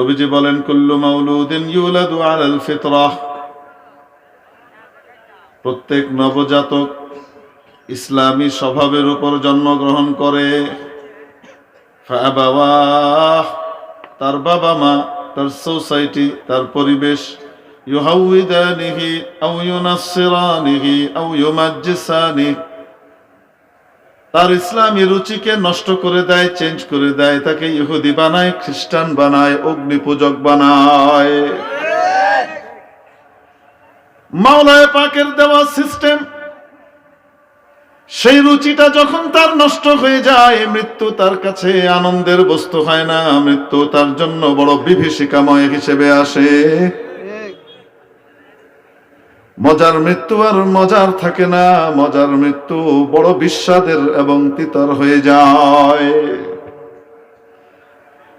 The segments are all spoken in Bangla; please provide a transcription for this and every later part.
নবীজি বলেন, কুল্লু মাউলুদিন ইউলাদু আলাল ফিতরাহ প্রত্যেক নবজাতক ইসলামী স্বভাবের উপর জন্মগ্রহণ করে। তার বাবা মা, তার সোসাইটি, তার পরিবেশ। ইউহাউইদানিহি আও ইউনাসসিরানিহি আও ইউমাজ্জিসানিহি। তার ইসলামী রুচিকে নষ্ট করে দেয় চেঞ্জ করে দেয়, তাকে ইহুদি বানায়, খ্রিস্টান বানায় অগ্নি পূজক বানায়। মাওলায় পাকের দেওয়া সিস্টেম সেই রুচিটা যখন তার নষ্ট হয়ে যায়, মৃত্যু তার কাছে আনন্দের বস্তু হয় না, মৃত্যু তার জন্য বড় বিভীষিকাময় হিসেবে আসে। মজার মৃত্যু আর মজার থাকে না, মজার মৃত্যু বড় বিস্বাদের এবং তিতর হয়ে যায়।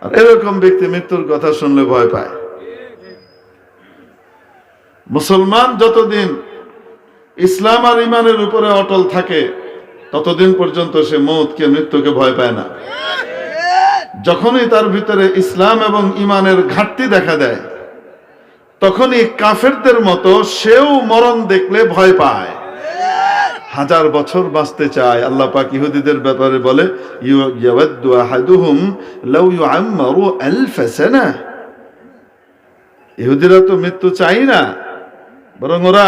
আর এরকম ব্যক্তি মৃত্যুর কথা শুনলে ভয় পায়। মুসলমান যতদিন ইসলাম আর ইমানের উপরে অটল থাকে, ততদিন পর্যন্ত সে মৌতকে, মৃত্যুকে ভয় পায় না। যখনই তার ভিতরে ইসলাম এবং ইমানের ঘাটতি দেখা দেয় তখনই কাফেরদের মতো সেও মরণ দেখলে ভয় পায়। হাজার বছর বাঁচতে চায়। আল্লাহ পাক ইহুদিদের ব্যাপারে বলে ইহুদিরা তো মৃত্যু চাই না, বরং ওরা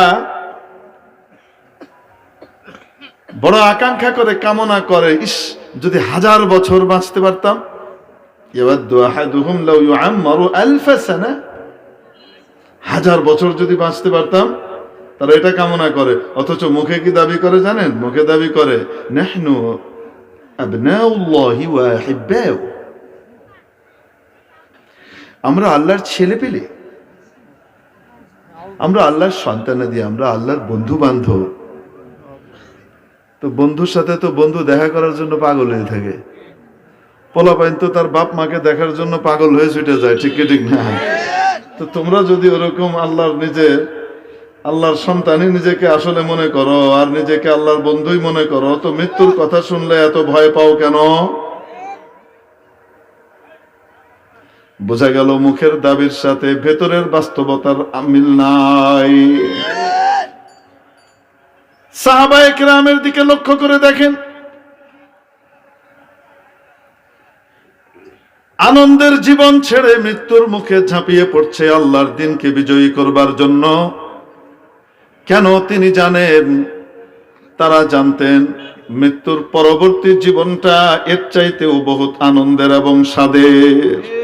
বড় আকাঙ্ক্ষা করে, কামনা করে, ইস, যদি হাজার বছর বাঁচতে পারতাম। ইয়াওয়াদ্দু আহাদুহুম লাউ ইউ ইউআম্মারু আলফ সানা। হাজার বছর যদি বাঁচতে পারতাম তারা এটা কামনা করে। অথচ মুখে কি দাবি করে জানেন? মুখে দাবি করে আমরা আল্লাহর ছেলে পেলে, আমরা আল্লাহর সন্তানাদি আমরা আল্লাহর বন্ধু বান্ধব তো বন্ধুর সাথে তো বন্ধু দেখা করার জন্য পাগল হয়ে থাকে। পোলাপাইন তো তার বাপ মাকে দেখার জন্য পাগল হয়ে ছুটে যায়, ঠিক কি ঠিক না? তো তোমরা যদি ওরকম আল্লাহর নিজে, আল্লাহর সন্তানই নিজেকে আসলে মনে করো আর নিজেকে আল্লাহর বন্ধুই মনে করো, তো মৃত্যুর কথা শুনলে এত ভয় পাও কেন? বোঝা গেল মুখের দাবির সাথে ভেতরের বাস্তবতার আমিল নাই। সাহাবায়ে কেরামের দিকে লক্ষ্য করে দেখেন আনন্দের জীবন ছেড়ে মৃত্যুর মুখে ঝাঁপিয়ে পড়ছে আল্লাহর দিনকে বিজয়ী করবার জন্য। কেন তিনি জানেন? তারা জানতেন, মৃত্যুর পরবর্তী জীবনটা এর চাইতেও বহুত আনন্দের এবং স্বাদের।